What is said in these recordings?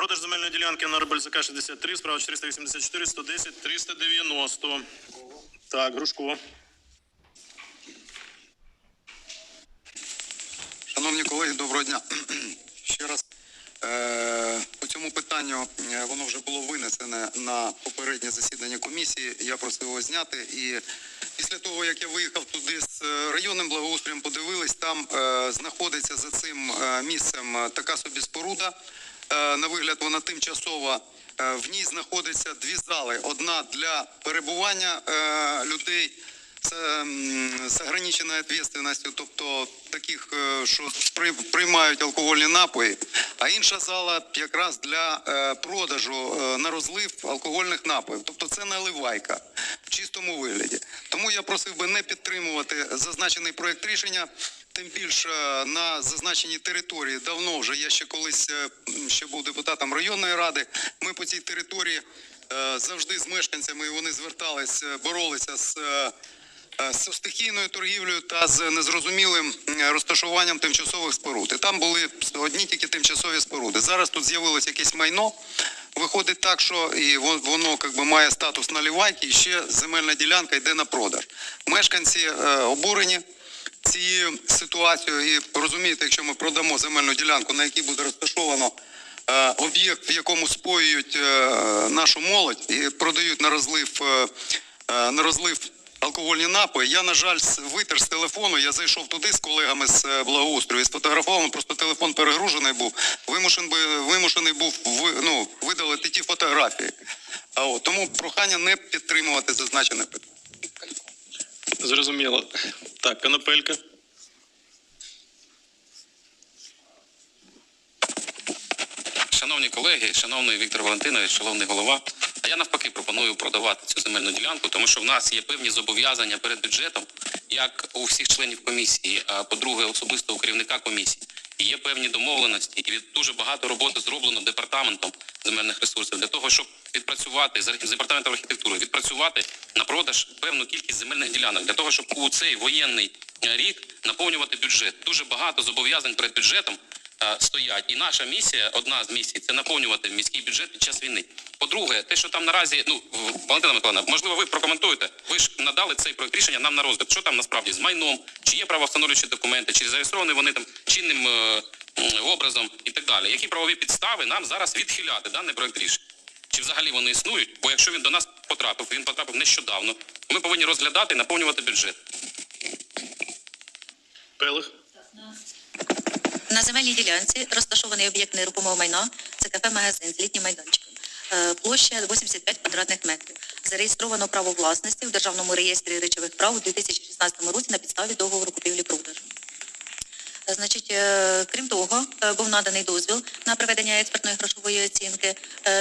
Продаж земельної ділянки на Рибальзака 63, справа 484, 110, 390. Так, Грушко. Шановні колеги, доброго дня. Ще раз е, по цьому питанню е, воно вже було винесене на попереднє засідання комісії. Я просив його зняти. І після того, як я виїхав туди з е, районним благоустроєм, подивились, там знаходиться за цим місцем така собі споруда. Е, на вигляд вона тимчасова. Е, в ній знаходиться дві зали: одна для перебування е, людей з, ограниченою відповідальністю, тобто таких, що приймають алкогольні напої, а інша зала якраз для продажу на розлив алкогольних напоїв. Тобто це наливайка в чистому вигляді. Тому я просив би не підтримувати зазначений проект рішення. Тим більше на зазначеній території давно вже я ще колись е, ще був депутатом районної ради. Ми по цій території е, завжди з мешканцями вони звертались, боролися з. е, з стихійною торгівлею та з незрозумілим розташуванням тимчасових споруд. І там були одні тільки тимчасові споруди. Зараз тут з'явилось якесь майно. Виходить так, що і воно как би, має статус наливайки, і ще земельна ділянка йде на продаж. Мешканці е, обурені цією ситуацією. І розумієте, якщо ми продамо земельну ділянку, на якій буде розташовано е, об'єкт, в якому споюють е, нашу молодь і продають на розлив, е, на розлив алкогольні напої. Я, на жаль, витер з телефону. Я зайшов туди з колегами з благоустрою і сфотографував. Просто телефон перегружений був. Вимушен би вимушений був ну, видалити ті фотографії. А от тому прохання не підтримувати зазначене питання. Зрозуміло. Так, Конопелька. Шановні колеги, шановний Віктор Валентинович, шановний голова. А я навпаки пропоную продавати цю земельну ділянку, тому що в нас є певні зобов'язання перед бюджетом, як у всіх членів комісії, а по-друге, особисто у керівника комісії. І є певні домовленості, і дуже багато роботи зроблено департаментом земельних ресурсів для того, щоб відпрацювати з департаментом архітектури, відпрацювати на продаж певну кількість земельних ділянок для того, щоб у цей воєнний е, рік наповнювати бюджет. Дуже багато зобов'язань перед бюджетом е, стоять. І наша місія, одна з місій, це наповнювати міський бюджет під час війни. По-друге, те, що там наразі, ну Валентина Миколаївна, можливо, ви прокоментуєте. Ви ж надали цей проект рішення нам на розгляд. Що там насправді з майном, чи є правовстановлюючі документи, чи зареєстровані вони там чинним е, образом і так далі. Які правові підстави нам зараз відхиляти даний проект рішення? Чи взагалі вони існують? Бо якщо він до нас потрапив, він потрапив нещодавно. Ми повинні розглядати і наповнювати бюджет. Пелих. На земельній ділянці розташований об'єкт нерухомого майна. Це кафе-магазин з літнім майданчиком. Е, Площа 85 квадратних метрів. Зареєстровано право власності в Державному реєстрі речових прав у 2016 році на підставі договору купівлі-продажу. Е, Значить, е, крім того, е, був наданий дозвіл на проведення експертної грошової оцінки,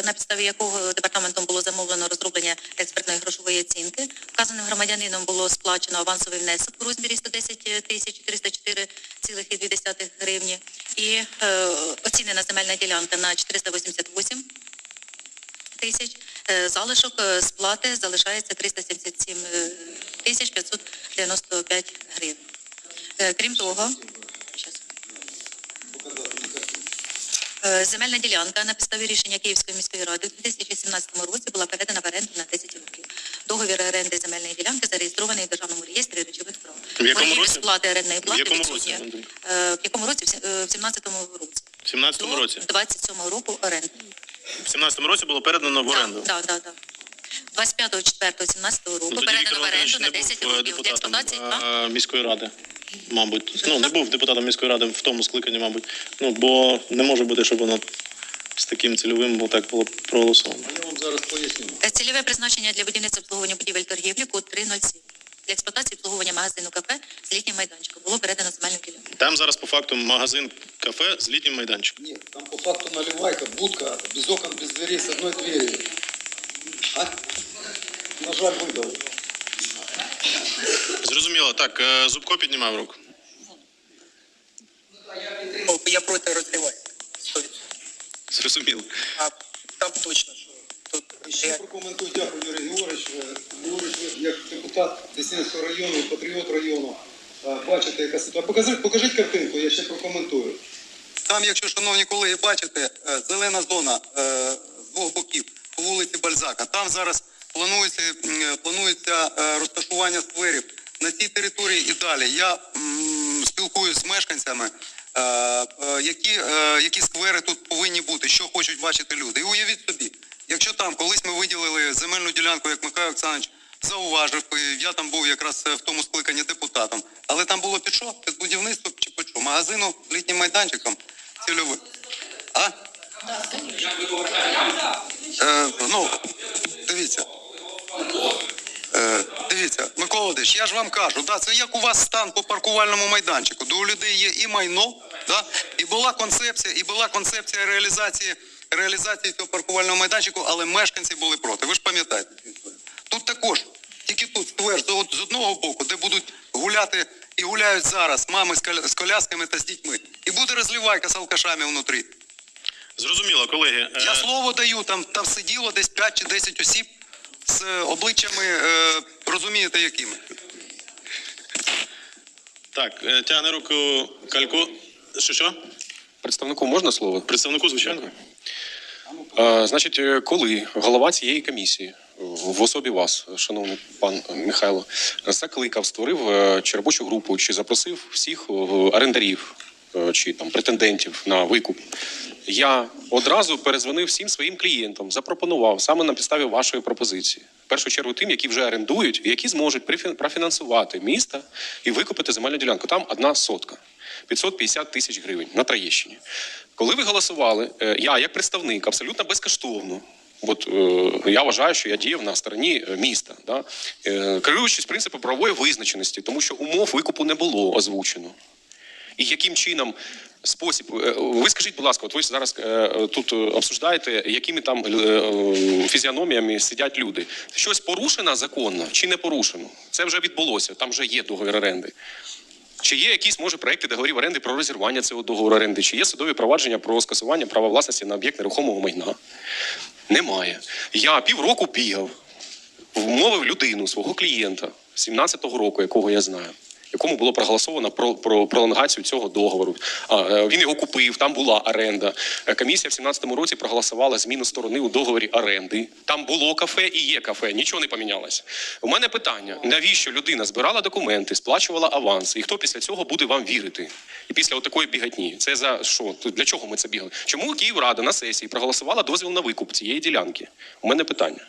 на підставі якого департаментом було замовлено розроблення експертної грошової оцінки. Вказаним громадянином було сплачено авансовий внесок у розмірі 110 тисяч 404,2 гривні і оцінена земельна ділянка на 488 тисяч. Залишок сплати залишається 377 е, тисяч 595 гривень. Крім того, щас. Е, Земельна ділянка на підставі рішення Київської міської ради у 2017 році була передана в оренду на 10 років. Договір оренди земельної ділянки зареєстрований в Державному реєстрі речових прав. В якому Можливість році? сплати орендної плати якому відсутня. році, Е, В якому році? В сі- е, В 17-му році. В 17-му До році. 27-го року оренди. В 17-му році було передано в оренду. Так, так, так. 25 4 17 року Ну, тоді передано Віктор в оренду Володимирович на не 10 був е, років. Для депутатом експлуатації, так? е, міської ради. Мабуть, ну не був депутатом міської ради в тому скликанні, мабуть. Ну бо не може бути, щоб воно з таким цільовим було так було проголосовано. Я вам зараз поясню. Е, Цільове призначення для будівництва обслуговування будівель торгівлі код 307. Для експлуатації обслуговування магазину кафе з літнім майданчиком було передано земельну ділянку. Там зараз по факту магазин кафе з літнім майданчиком. Нет, там по факту наливайка, будка, без окон, без дверей, с одной дверью. А? На жаль, выдал. Зрозуміло. Так, е, Зубко піднімав руку. Я проти розриваю. Зрозуміло. А там точно, що Ще прокоментую, дякую, Юрій Григорович. Е, як депутат Деснянського району, патріот району, е, бачите, яка ситуація. Покажіть, покажіть картинку, я ще прокоментую. Там, якщо, шановні колеги, бачите, зелена зона з двох боків по вулиці Бальзака. Там зараз планується, е, планується е, розташування скверів на цій території і далі. Я спілкуюся з мешканцями, е, які, які сквери тут повинні бути, що хочуть бачити люди. І уявіть собі, якщо там колись ми виділили земельну ділянку, як Михайло Олександрович зауважив, я там був якраз в тому скликанні депутатом, але там було під що? Під будівництво чи під що? Магазину літнім майданчиком цільовим. А? Е, ну, дивіться. Е, дивіться, Микола Володимирович, я ж вам кажу, да, це як у вас стан по паркувальному майданчику, де у людей є і майно, да, і була концепція, і була концепція реалізації, реалізації цього паркувального майданчику, але мешканці були проти. Ви ж пам'ятаєте. Тут також, тільки тут сквер, з от- з одного боку, де будуть гуляти і гуляють зараз мами з колясками та з дітьми. І буде розливайка з алкашами внутрі. Зрозуміло, колеги. е, Я слово даю, там, там сиділо десь 5 чи 10 осіб з обличчями, е, розумієте, якими. Так, е, тягне руку Калько. Що що? Представнику можна слово? Представнику, звичайно. Е, Значить, е, коли голова цієї комісії в особі вас, шановний пан Михайло, закликав, створив чи робочу групу, чи запросив всіх орендарів чи там претендентів на викуп, я одразу перезвонив всім своїм клієнтам, запропонував саме на підставі вашої пропозиції. В першу чергу тим, які вже орендують, і які зможуть профінансувати місто і викупити земельну ділянку. Там одна сотка. 550 тисяч гривень на Троєщині. Коли ви голосували, е, я як представник абсолютно безкоштовно. От е, я вважаю, що я діяв на стороні е, міста, да? е, керуючись принципом правової визначеності, тому що умов викупу не було озвучено. І яким чином спосіб. е, Ви скажіть, будь ласка, от ви зараз е, тут е, обсуждаєте, якими там фізіономіями сидять люди. Щось порушено законно чи не порушено? Це вже відбулося, там вже є договір оренди. Чи є якісь може проекти договорів оренди про розірвання цього договору оренди? Чи є судові провадження про скасування права власності на об'єкт нерухомого майна? Немає. Я півроку бігав, вмовив людину, свого клієнта 17-го року, якого я знаю. Якому було проголосовано про, про пролонгацію цього договору. Е, він його купив, там була оренда. Е, Комісія в 17-му році проголосувала зміну сторони у договорі оренди. Там було кафе і є кафе, нічого не помінялося. У мене питання: навіщо людина збирала документи, сплачувала аванс, і хто після цього буде вам вірити? І після такої бігатні. Це за що? Для чого ми це бігали? Чому Київрада на сесії проголосувала дозвіл на викуп цієї ділянки? У мене питання.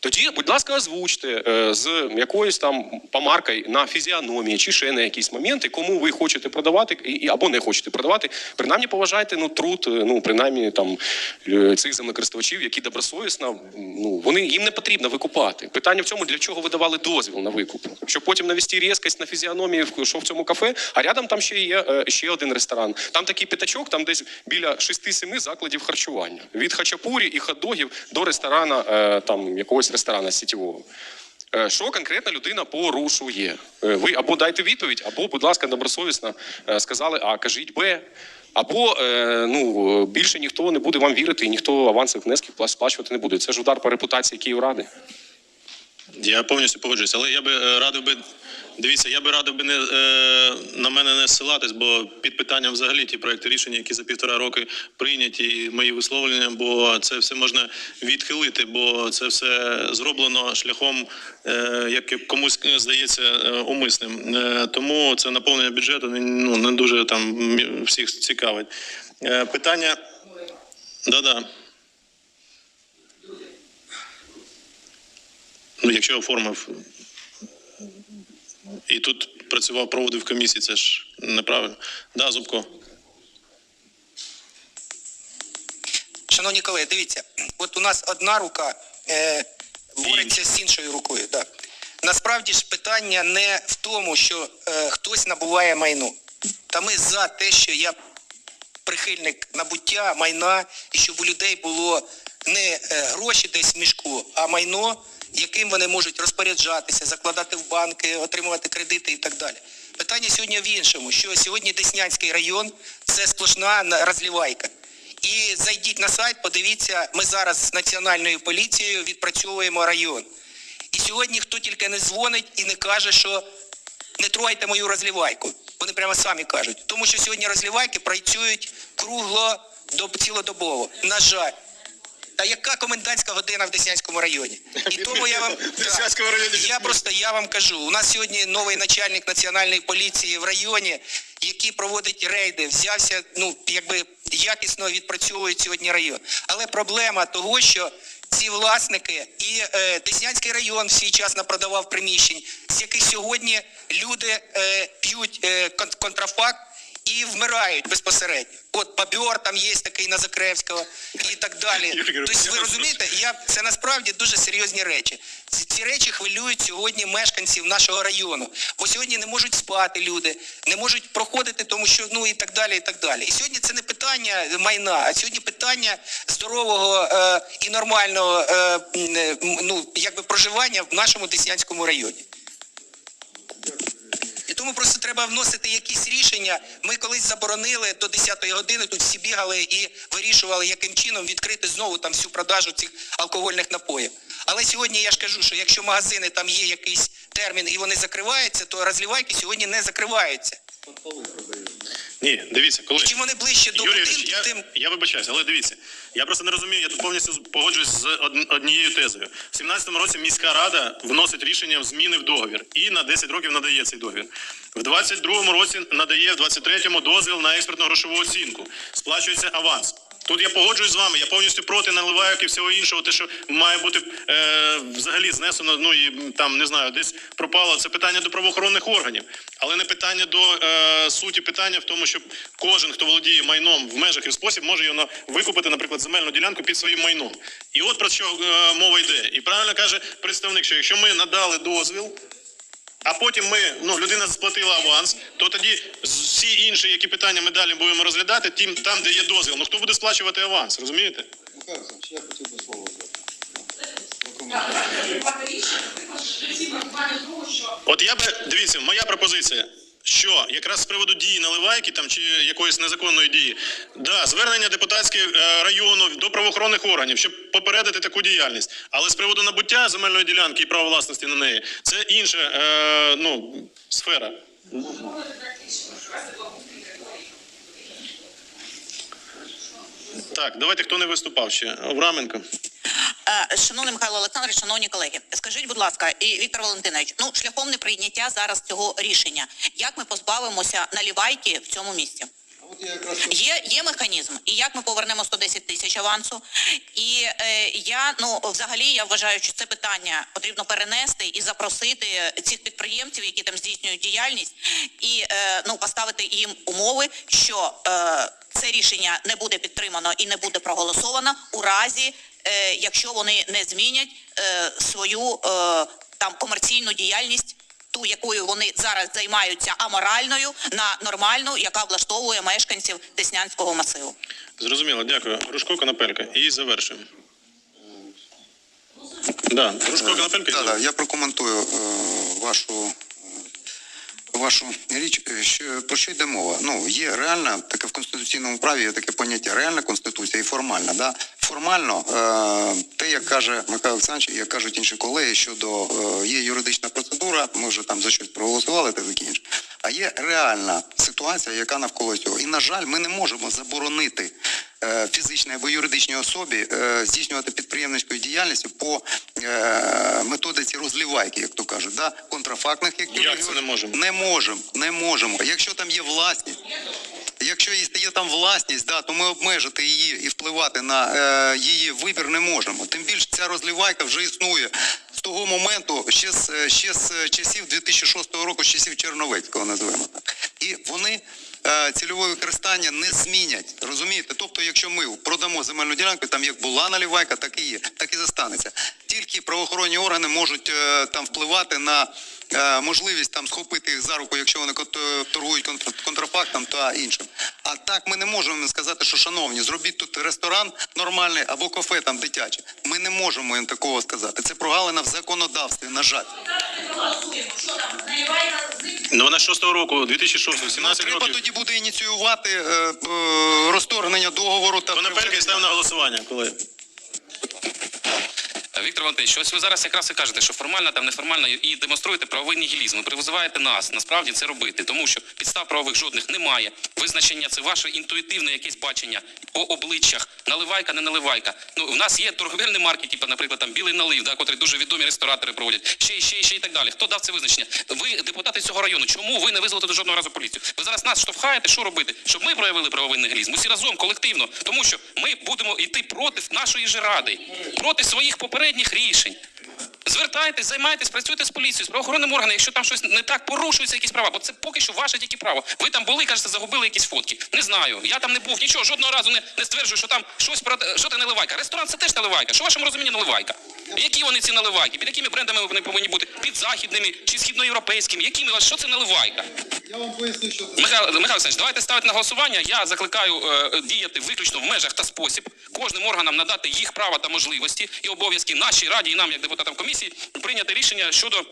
Тоді, будь ласка, озвучте е, з якоюсь там помаркою на фізіономії чи ще на якісь моменти, кому ви хочете продавати і, або не хочете продавати. Принаймні поважайте ну, труд, е, ну принаймні там е, цих землекористувачів, які добросовісно, ну вони їм не потрібно викупати. Питання в цьому, для чого ви давали дозвіл на викуп, щоб потім навести різкость на фізіономії, що в цьому кафе, а рядом там ще є ще один ресторан. Там такий п'ятачок, там десь біля 6-7 закладів харчування від хачапурі і хот-догів до ресторана, там якогось ресторана сітєвого. Е, Що конкретно людина порушує? Е, Ви або дайте відповідь, або, будь ласка, добросовісно е, сказали А, кажіть Б. Або ну більше ніхто не буде вам вірити, і ніхто авансових внесків сплачувати не буде. Це ж удар по репутації Київради. Я повністю погоджуюся, але я би радив би. Дивіться, я би радив би не е, на мене не ссилатись, бо під питанням взагалі ті проекти рішення, які за півтора роки прийняті, мої висловлення, бо це все можна відхилити, бо це все зроблено шляхом, е, як комусь здається, е, умисним. Тому це наповнення бюджету ну, не дуже там всіх цікавить. Питання. Да-да. Ну, якщо оформив і тут працював, проводив комісії, це ж неправильно. Да, Зубко. Шановні колеги, дивіться, от у нас одна рука е, бореться з іншою рукою. Да. Насправді ж питання не в тому, що е, хтось набуває майно. Та ми за те, що я прихильник набуття майна, і щоб у людей було не е, гроші десь в мішку, а майно, яким вони можуть розпоряджатися, закладати в банки, отримувати кредити і так далі. Питання сьогодні в іншому, що сьогодні Деснянський район це сплошна розлівайка. І зайдіть на сайт, подивіться, ми зараз з національною поліцією відпрацьовуємо район. І сьогодні хто тільки не дзвонить і не каже, що не трогайте мою розлівайку. Вони прямо самі кажуть. Тому що сьогодні розлівайки працюють кругло цілодобово. На жаль. Та яка комендантська година в Деснянському районі? І тому я вам Деснянському районі я просто я вам кажу. У нас сьогодні новий начальник національної поліції в районі, який проводить рейди, взявся, ну якби якісно відпрацьовують сьогодні район. Але проблема того, що ці власники і е, Деснянський район в свій час напродавав приміщень, з яких сьогодні люди е, п'ють е, контрафакт і вмирають безпосередньо. От Бабьор там є такий на Закревського і так далі. Тобто, ви розумієте, я це насправді дуже серйозні речі. Ці, ці речі хвилюють сьогодні мешканців нашого району. Бо сьогодні не можуть спати люди, не можуть проходити, тому що ну і так далі, і так далі. І сьогодні це не питання майна, а сьогодні питання здорового е, і нормального е, е, ну якби проживання в нашому Деснянському районі. І тому просто треба вносити якісь рішення. Ми колись заборонили до 10-ї години, тут всі бігали і вирішували, яким чином відкрити знову там всю продажу цих алкогольних напоїв. Але сьогодні я ж кажу, що якщо магазини там є якийсь термін і вони закриваються, то розлівайки сьогодні не закриваються. Ні, дивіться, коли чим вони ближче до Юрій будинків, я, тим я вибачаюся, але дивіться, я просто не розумію, я тут повністю погоджуюсь з однією тезою. В 17-му році міська рада вносить рішення зміни в договір і на 10 років надає цей договір. В 22-му році надає, в 23-му дозвіл на експертну грошову оцінку. Сплачується аванс. Тут я погоджуюсь з вами, я повністю проти наливайок і всього іншого, те, що має бути е, взагалі знесено, ну і там не знаю, десь пропало. Це питання до правоохоронних органів, але не питання до е, суті питання в тому, щоб кожен, хто володіє майном в межах і в спосіб, може його викупити, наприклад, земельну ділянку під своїм майном. І от про що е, мова йде. І правильно каже представник, що якщо ми надали дозвіл. А потім ми, ну, людина сплатила аванс, то тоді всі інші, які питання ми далі будемо розглядати, тим, там, де є дозвіл. Ну хто буде сплачувати аванс, розумієте? Михайло Олександрович, я хотів би слово взяти. От я би дивіться, моя пропозиція. Що якраз з приводу дії наливайки там чи якоїсь незаконної дії, да, звернення депутатського е, району до правоохоронних органів, щоб попередити таку діяльність. Але з приводу набуття земельної ділянки і права власності на неї, це інша е, ну, сфера. Так, давайте хто не виступав ще. Авраменко. Е, Шановний Михайло Олександрович, шановні колеги, скажіть, будь ласка, і Віктор Валентинович, ну шляхом неприйняття зараз цього рішення, як ми позбавимося налівайки в цьому місці? Є, є механізм, і як ми повернемо 110 тисяч авансу. І е, я ну взагалі я вважаю, що це питання потрібно перенести і запросити цих підприємців, які там здійснюють діяльність, і е, ну поставити їм умови, що е, це рішення не буде підтримано і не буде проголосовано у разі, якщо вони не змінять е, свою е, там комерційну діяльність ту, якою вони зараз займаються аморальною, на нормальну, яка влаштовує мешканців Деснянського масиву. Зрозуміло, дякую. Рушко Конопелька. І завершуємо. Да, Рушко Конопелька Да, да, я прокоментую е, вашу, е, вашу річ. Е, Що, про що йде мова? Ну, є реальна, таке в конституційному праві є таке поняття, реальна конституція і формальна. Да? Формально, е, те, як каже Михайло Олександрович, як кажуть інші колеги, щодо е, є юридична процедура, ми вже там за щось проголосували та таке. А є реальна ситуація, яка навколо цього. І, на жаль, ми не можемо заборонити фізичній або юридичній особі е, здійснювати підприємницьку діяльність по е, методиці розлівайки, як то кажуть, да? контрафактних, як Як це не можемо? Не можемо, не можемо. Якщо там є власність, якщо є там власність, да, то ми обмежити її і впливати на е, її вибір не можемо. Тим більше ця розлівайка вже існує з того моменту, ще з, е, ще з е, часів 2006 року, з часів Черновецького, називаємо так. І вони е, цільове використання не змінять. Розумієте? Тобто, якщо ми продамо земельну ділянку, там як була наливайка, так і є, так і застанеться. Тільки правоохоронні органи можуть е, там впливати на е, можливість там схопити їх за руку, якщо вони торгують контр- контрафактом та іншим. А так ми не можемо сказати, що шановні, зробіть тут ресторан нормальний або кафе там дитяче. Ми не можемо їм такого сказати. Це прогалина в законодавстві, на жаль. Ну вона 6-го року, 2006 17 Треба років. тоді буде ініціювати е, е, розторгнення договору та Конопелька і ставимо на голосування, коли. Віктор Валентинович, ось ви зараз якраз і кажете, що формально там неформально і демонструєте правовий нігілізм. Призиваєте нас насправді це робити, тому що підстав правових жодних немає. Визначення це ваше інтуїтивне якесь бачення по обличчях. Наливайка, не наливайка. Ну в нас є торговельні марки, типу, наприклад, там білий налив, да, котрі дуже відомі ресторатори проводять. Ще, і ще, і ще і так далі. Хто дав це визначення? Ви депутати цього району. Чому ви не визвали до жодного разу поліцію? Ви зараз нас штовхаєте, що робити? Щоб ми проявили правовий нігілізм. Усі разом, колективно, тому що ми будемо йти проти нашої ж ради, проти своїх попередніх рішень. Звертайтесь, займайтесь, працюйте з поліцією, з правоохоронним органом, якщо там щось не так, порушуються якісь права, бо це поки що ваше тільки право. Ви там були, кажете, загубили якісь фотки. Не знаю. Я там не був, нічого, жодного разу не, не стверджую, що там щось про що це наливайка. Ресторан це теж наливайка. Що в вашому розумінні наливайка? Які вони ці наливайки? Під якими брендами вони повинні бути? Під західними чи східноєвропейськими? Якими що це наливайка? Я вам поясню, що це. Михайло, Михайло Олександрович, давайте ставити на голосування. Я закликаю е, діяти виключно в межах та спосіб, кожним органам надати їх права та можливості і обов'язки нашій раді і нам, як депутатам комісії, прийняти рішення щодо.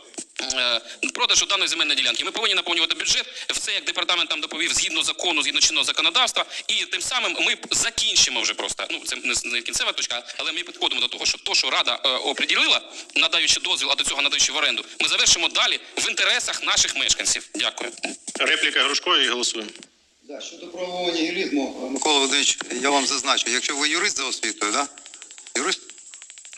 е, Продажу даної земельної ділянки. Ми повинні наповнювати бюджет. В це як департамент там доповів згідно закону, згідно чинного законодавства. І тим самим ми закінчимо вже просто. Ну це не- не кінцева точка, але ми підходимо до того, що то, що рада е, оприділила, надаючи дозвіл, а до цього надаючи в оренду, ми завершимо далі в інтересах наших мешканців. Дякую. Репліка Грушко і голосуємо. Да, щодо правового нігілізму, Микола Володимирович, я вам зазначу, якщо ви юрист за освітою, да? Юрист?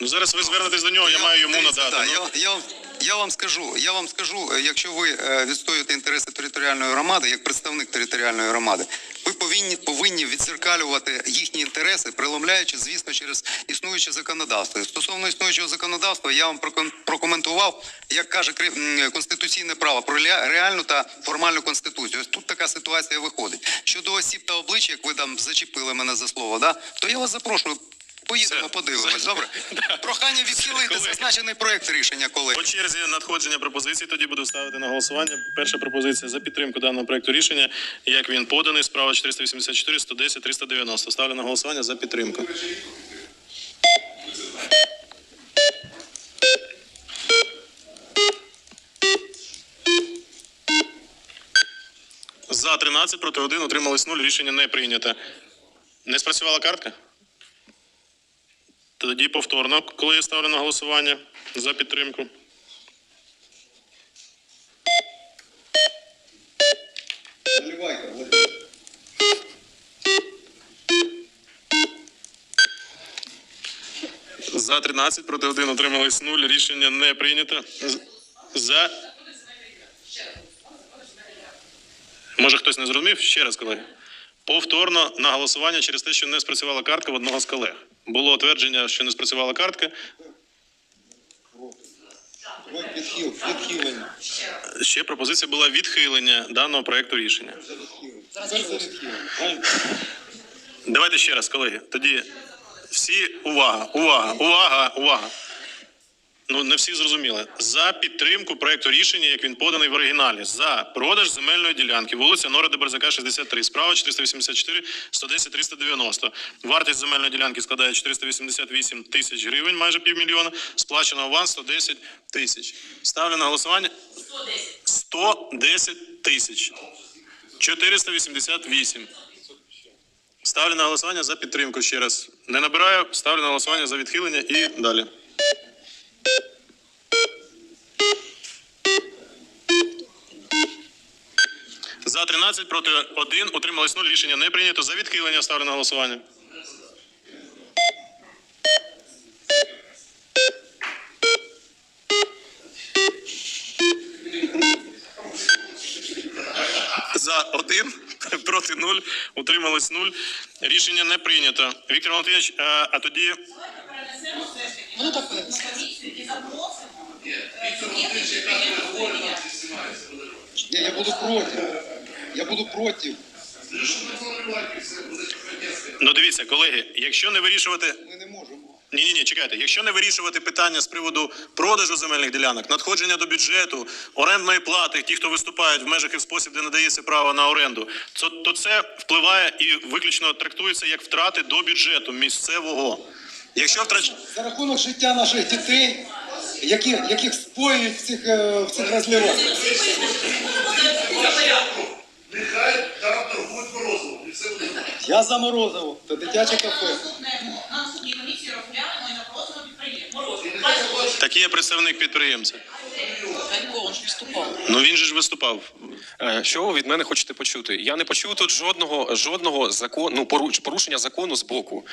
Ну зараз ви звернетесь до нього, я маю йому Дивіться, надати. да, Ну, я, я, вам- я вам скажу, я вам скажу, е, якщо ви е, відстоюєте інтереси територіальної громади, як представник територіальної громади, ви повинні повинні відзеркалювати їхні інтереси, преломляючи, звісно, через існуюче законодавство. Стосовно існуючого законодавства, я вам прокоментував, як каже конституційне право про реальну та формальну конституцію. Ось тут така ситуація виходить. Щодо осіб та облич, як ви там зачепили мене за слово, да, то я вас запрошую. Поїдемо, подивимось. Добре, прохання відхилити зазначений проект рішення, коли По черзі надходження пропозицій тоді буду ставити на голосування. Перша пропозиція за підтримку даного проекту рішення, як він поданий, справа 484, 110, 390. Ставлю на голосування за підтримку. За 13, проти 1, утримались 0, рішення не прийнято. Не спрацювала картка? Тоді повторно, коли я ставлю на голосування за підтримку. За 13, проти 1 утримались 0. Рішення не прийнято. За. Може хтось не зрозумів? Ще раз, колеги. Повторно на голосування через те, що не спрацювала картка в одного з колег. Було твердження, що не спрацювала картка. відхилення. Ще пропозиція була відхилення даного проекту рішення. Давайте ще раз, колеги. Тоді всі увага, увага, увага, увага. Ну, не всі зрозуміли. За підтримку проекту рішення, як він поданий в оригіналі, за продаж земельної ділянки, вулиця Нора де Берзака, 63, справа 484, 110, 390. Вартість земельної ділянки складає 488 тисяч гривень, майже півмільйона. Сплачено аванс 110 тисяч. Ставлю на голосування. 110 тисяч. 488. Ставлю на голосування за підтримку ще раз. Не набираю, ставлю на голосування за відхилення і далі. За 13 проти 1 утримались 0. Рішення не прийнято. За відхилення ставлю на голосування. За 1 проти 0 утримались 0. Рішення не прийнято. Віктор Валентинович, а, а тоді Ні, я буду проти. Я буду проти. ну дивіться, колеги, якщо не вирішувати Ми не можемо. Ні, ні, ні, чекайте. Якщо не вирішувати питання з приводу продажу земельних ділянок, надходження до бюджету, орендної плати, ті, хто виступають в межах і в спосіб, де надається право на оренду, то, то це впливає і виключно трактується як втрати до бюджету місцевого. Якщо втрач... за рахунок життя наших дітей, які, яких споюють в цих, е, в цих розливах. Нехай там торгують морозиво. І все буде. Я за Морозово, це дитяче кафе. На наступній комісії розглянемо і напросимо підприємство. Так є представник підприємця. Ну він же ж виступав. Е, Що ви від мене хочете почути? Я не почув тут жодного жодного закону ну, порушення закону з боку.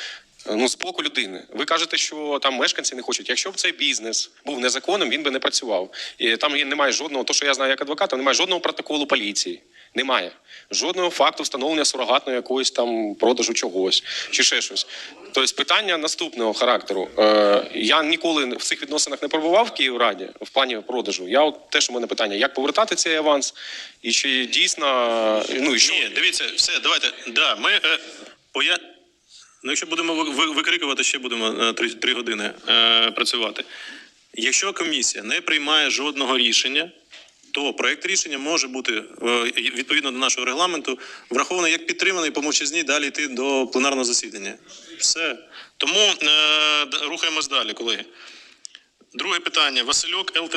е, Ну, з боку людини. Ви кажете, що там мешканці не хочуть. Якщо б цей бізнес був незаконним, він би не працював. І там немає жодного, то що я знаю як адвоката, немає жодного протоколу поліції. Немає жодного факту встановлення сурогатної якоїсь там продажу чогось чи ще щось. Тобто питання наступного характеру. Е, я ніколи в цих відносинах не перебував в Київраді в плані продажу. Я от теж у мене питання, як повертати цей аванс, і чи дійсно ну і що Ні, дивіться, все, давайте. Да, ми е, поя... Ну, якщо будемо ви- ви- викрикувати, ще будемо е, три, три години е, працювати. Якщо комісія не приймає жодного рішення, то проект рішення може бути е, відповідно до нашого регламенту врахований як підтриманий по мовчазні далі йти до пленарного засідання. Все. Тому е, рухаємось далі, колеги. Друге питання. Васильок ЛТ.